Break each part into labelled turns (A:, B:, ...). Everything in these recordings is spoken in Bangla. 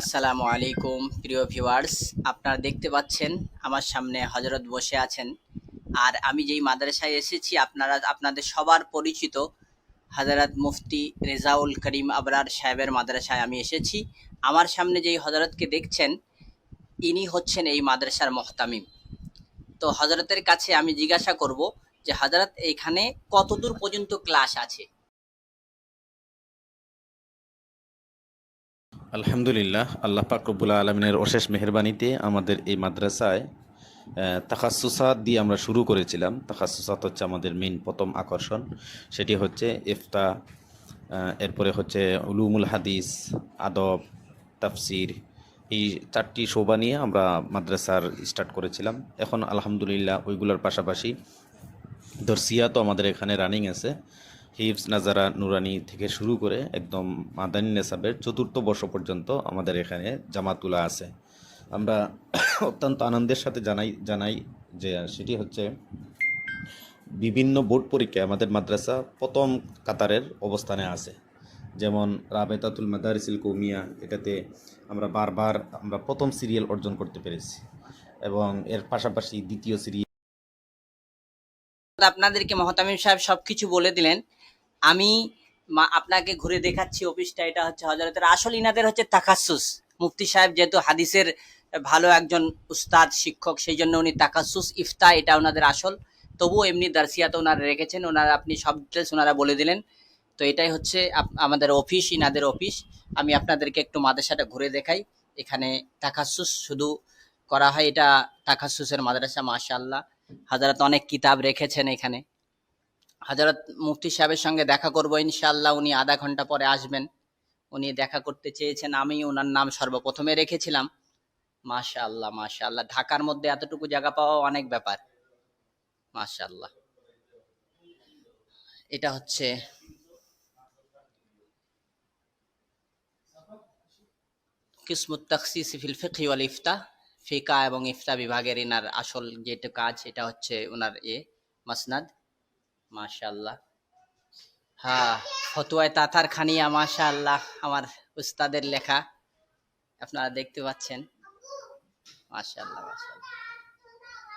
A: আসসালামু আলাইকুম, প্রিয় ভিউয়ার্স। আপনারা দেখতে পাচ্ছেন, আমার সামনে হজরত বসে আছেন। আর আমি যেই মাদ্রাসায় এসেছি, আপনারা, আপনাদের সবার পরিচিত হজরত মুফতি রেজাউল করিম আবরার সাহেবের মাদ্রাসায় আমি এসেছি। আমার সামনে যেই হজরতকে দেখছেন, ইনি হচ্ছেন এই মাদ্রাসার মহতামিম। তো হজরতের কাছে আমি জিজ্ঞাসা করব যে হজরত এইখানে কতদূর পর্যন্ত ক্লাস আছে?
B: আলহামদুলিল্লাহ, আল্লাহ পাক রব্বুল আলমিনের অশেষ মেহরবানিতে আমাদের এই মাদ্রাসায় তাকাসুসাত দিয়ে আমরা শুরু করেছিলাম। তাকাসুসাত হচ্ছে আমাদের মেন প্রথম আকর্ষণ। সেটি হচ্ছে ইফতা এরপরে হচ্ছে উলুমুল হাদিস, আদব, তাফসির, এই চারটি শোভা নিয়ে আমরা মাদ্রাসার স্টার্ট করেছিলাম। এখন আলহামদুলিল্লাহ ওইগুলোর পাশাপাশি দর্শিয়া তো আমাদের এখানে রানিং আছে। হিফস নাজারা নুরানি থেকে শুরু করে একদম মাদানী নেসাবের চতুর্থ বর্ষ পর্যন্ত আমাদের এখানে জামাতুলা আছে। আমরা অত্যন্ত আনন্দের সাথে জানাই জানাই যে সেটি হচ্ছে বিভিন্ন বোর্ড পরীক্ষায় আমাদের মাদ্রাসা প্রথম কাতারের অবস্থানে আছে। যেমন রাবেতাতুল মাদারিসিল কৌমিয়া, এটাতে আমরা বারবার আমরা প্রথম সিরিয়াল অর্জন করতে পেরেছি এবং এর পাশাপাশি দ্বিতীয় সিরিয়াল
A: আপনাদেরকে মহতামিম সাহেব সবকিছু বলে দিলেন। আমি আপনাকে ঘুরে দেখাচ্ছি অফিসটা, এটা হচ্ছে হজরতের আসল ইনাদের হচ্ছে তাকাসুস মুফতি সাহেব যেহেতু হাদিসের ভালো একজন উস্তাদ, শিক্ষক, সেই জন্য উনি তাকাসুস ইফতা, এটা ওনাদের আসল। তবুও এমনি দার্সিয়াতে ওনারা রেখেছেন, ওনারা আপনি সব ডিটেলস ওনারা বলে দিলেন। তো এটাই হচ্ছে আমাদের অফিস, ইনাদের অফিস। আমি আপনাদেরকে একটু মাদ্রাসাটা ঘুরে দেখাই। এখানে তাকাসুস শুধু করা হয়, এটা তাকাসুসের মাদ্রাসা, মাশাআল্লাহ। হাজারাত অনেক কিতাব রেখেছেন এখানে। হাজারত মুফতি সাহেবের সঙ্গে দেখা করব ইনশাল্লাহ উনি আধা ঘণ্টা পরে আসবেন। উনি দেখা করতে চেয়েছেন আমি ওনার নাম সর্বপ্রথমে রেখেছিলাম। মাশাআল্লাহ মাশাআল্লাহ, ঢাকার মধ্যে এতটুকু জায়গা পাওয়া অনেক ব্যাপার। মাশাআল্লাহ। এটা হচ্ছে কিসমুত তখসিস ফিল ফিকহি ওয়াল ইফতা, ফিকা এবং ইফতা বিভাগের এনার আসল যেটা কাজ এটা হচ্ছে ওনার এ মাসনাদ। মাশাআল্লাহ। হ্যাঁ ফতুয়ায় তাতার খানিয়া মাশাল্লাহ আমার উস্তাদের লেখা। আপনারা দেখতে পাচ্ছেন। মাশাল্লাহ মাশাল্লাহ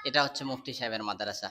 A: এটা হচ্ছে মুফতি সাহেবের মাদ্রাসা।